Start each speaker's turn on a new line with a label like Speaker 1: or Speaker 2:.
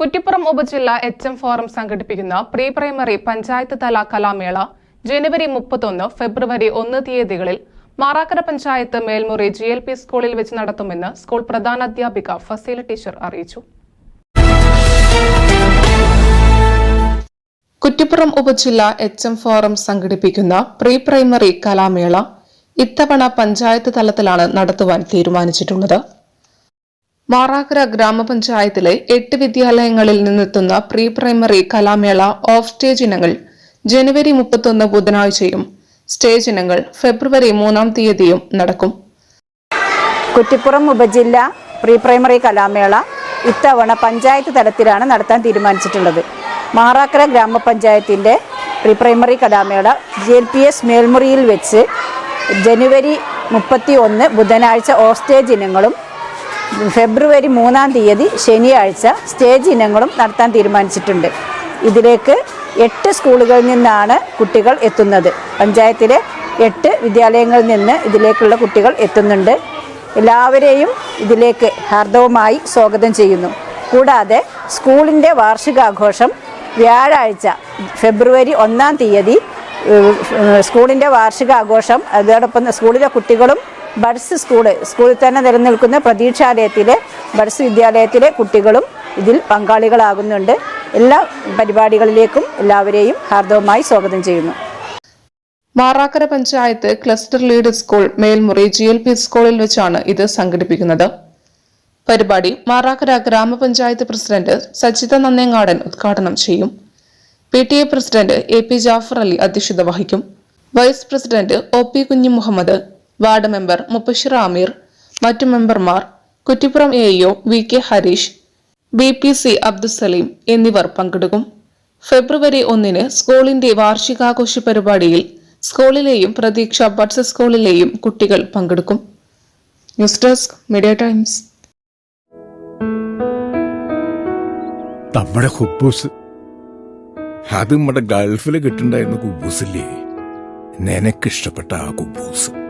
Speaker 1: കുറ്റിപ്പുറം ഉപജില്ല H M forum സംഘടിപ്പിക്കുന്ന pre primary panchayat തല കലാമേള ജനുവരി മുപ്പത്തൊന്ന് ഫെബ്രുവരി ഒന്ന് തീയതികളിൽ Marakkara panchayat Melmuri G L P സ്കൂളിൽ വെച്ച് നടത്തുമെന്ന് സ്കൂൾ പ്രധാനാധ്യാപിക ഫസീല ടീച്ചർ അറിയിച്ചു. കുറ്റിപ്പുറം ഉപജില്ല എച്ച് എം ഫോറം സംഘടിപ്പിക്കുന്ന പ്രീ പ്രൈമറി കലാമേള ഇത്തവണ പഞ്ചായത്ത് തലത്തിലാണ് നടത്തുവാൻ തീരുമാനിച്ചിട്ടുള്ളത്. മാറാക്കര ഗ്രാമപഞ്ചായത്തിലെ എട്ട് വിദ്യാലയങ്ങളിൽ നിന്നെത്തുന്ന പ്രീ പ്രൈമറി കലാമേള ഓഫ് സ്റ്റേജ് ഇനങ്ങൾ ജനുവരി മുപ്പത്തൊന്ന് ബുധനാഴ്ചയും സ്റ്റേജ് ഇനങ്ങൾ ഫെബ്രുവരി മൂന്നാം തീയതിയും നടക്കും.
Speaker 2: കുറ്റിപ്പുറം ഉപജില്ല പ്രീ പ്രൈമറി കലാമേള ഇത്തവണ പഞ്ചായത്ത് തലത്തിലാണ് നടത്താൻ തീരുമാനിച്ചിട്ടുള്ളത്. മാറാക്കര ഗ്രാമപഞ്ചായത്തിന്റെ പ്രീ പ്രൈമറി കലാമേള ജി എൽ പി എസ് മേൽമുറിയിൽ വെച്ച് ജനുവരി മുപ്പത്തി ഒന്ന് ബുധനാഴ്ച ഓഫ് സ്റ്റേജ് ഇനങ്ങളും ഫെബ്രുവരി മൂന്നാം തീയതി ശനിയാഴ്ച സ്റ്റേജ് ഇനങ്ങളും നടത്താൻ തീരുമാനിച്ചിട്ടുണ്ട്. ഇതിലേക്ക് എട്ട് സ്കൂളുകളിൽ നിന്നാണ് കുട്ടികൾ എത്തുന്നത്. പഞ്ചായത്തിലെ എട്ട് വിദ്യാലയങ്ങളിൽ നിന്ന് ഇതിലേക്കുള്ള കുട്ടികൾ എത്തുന്നുണ്ട്. എല്ലാവരെയും ഇതിലേക്ക് ഹാർദവുമായി സ്വാഗതം ചെയ്യുന്നു. കൂടാതെ സ്കൂളിന്റെ വാർഷികാഘോഷം വ്യാഴാഴ്ച ഫെബ്രുവരി ഒന്നാം തീയതി സ്കൂളിന്റെ വാർഷികാഘോഷം അതോടൊപ്പം സ്കൂളിലെ കുട്ടികളും ബഡ്സ് സ്കൂൾ സ്കൂളിൽ തന്നെ നിലനിൽക്കുന്ന പ്രതീക്ഷാലയത്തിലെ ബഡ്സ് വിദ്യാലയത്തിലെ കുട്ടികളും ഇതിൽ പങ്കാളികളാകുന്നുണ്ട്. എല്ലാ പരിപാടികളിലേക്കും എല്ലാവരെയും ഹാർദവമായി സ്വാഗതം ചെയ്യുന്നു.
Speaker 1: Marakkara panchayat cluster lead school Melmuri G L P സ്കൂളിൽ വെച്ചാണ് ഇത് സംഘടിപ്പിക്കുന്നത്. പരിപാടി മാറാക്കര ഗ്രാമപഞ്ചായത്ത് പ്രസിഡന്റ് സജിത നന്നേങ്ങാടൻ ഉദ്ഘാടനം ചെയ്യും. P T A president A P Jafar Ali അധ്യക്ഷത വഹിക്കും. Vice president O P Kunju Muhammad ward member Muppashir Ameer മറ്റു മെമ്പർമാർ Kuttippuram A EO V K Hareesh B P C Abdusaleem എന്നിവർ പങ്കെടുക്കും. ഫെബ്രുവരി ഒന്നിന് സ്കൂളിന്റെ വാർഷികാഘോഷ പരിപാടിയിൽ സ്കൂളിലെയും പ്രതീക്ഷ ബഡ്സ് സ്കൂളിലെയും കുട്ടികൾ പങ്കെടുക്കും. News desk media times.
Speaker 3: നമ്മുടെ ഹുബൂസ്. അത് നമ്മുടെ ഗൾഫിൽ കിട്ടുണ്ടായിരുന്ന കുബൂസില്ലേ? നിനക്കിഷ്ടപ്പെട്ട ആ കുബൂസ്.